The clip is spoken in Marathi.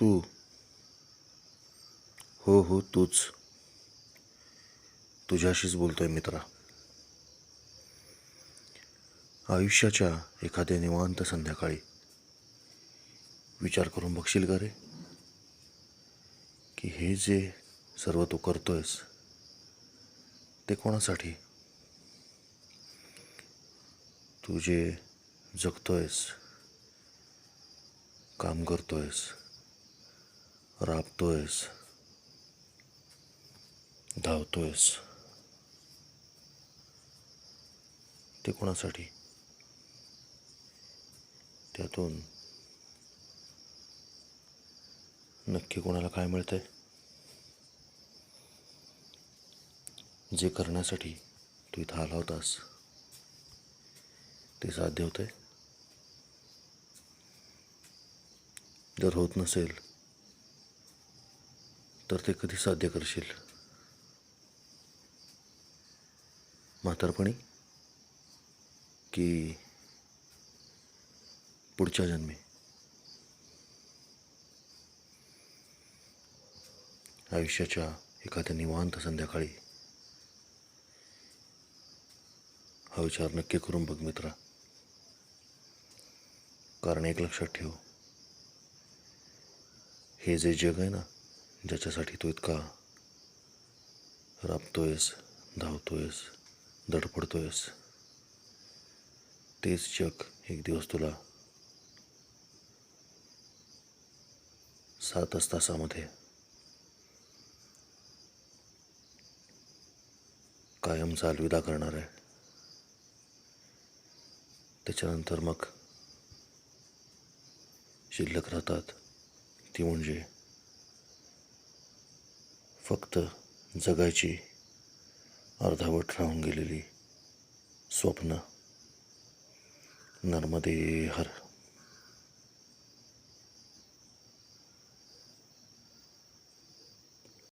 तू. हो हो तूच. तुझ्याशीच बोलतोय मित्रा. आयुष्याच्या एखाद्या निवांत संध्याकाळी विचार करून बघशील का रे? की हे जे सर्व तू करतोयस ते कोणासाठी? तू जे जगतोयस काम करतोयस राबतोयस धावतोयस ते कोणासाठी? त्यातून नक्की कोणाला काय मिळतंय? जे करण्यासाठी तू इथं आला होतास ते साध्य होतंय? जर होत नसेल तर ते कधी साध्य करशील? म्हातारपणी? की पुढच्या जन्मी? आयुष्याच्या एखाद्या निवांत संध्याकाळी? हा विचार नक्की करून बघ मित्रा. कारण एक लक्षात ठेव. हे जे जग आहे ना ज्याच्यासाठी तू इतका राबतोयस धावतोयस धडपडतोयस. तेच जग एक दिवस तुला सातच तासामध्ये कायमचा अलविदा करणार आहे. त्याच्यानंतर मग शिल्लक राहतात. ती म्हणजे फक्त जगायची अर्धावट राहून गेलेली स्वप्न नर्मदे हर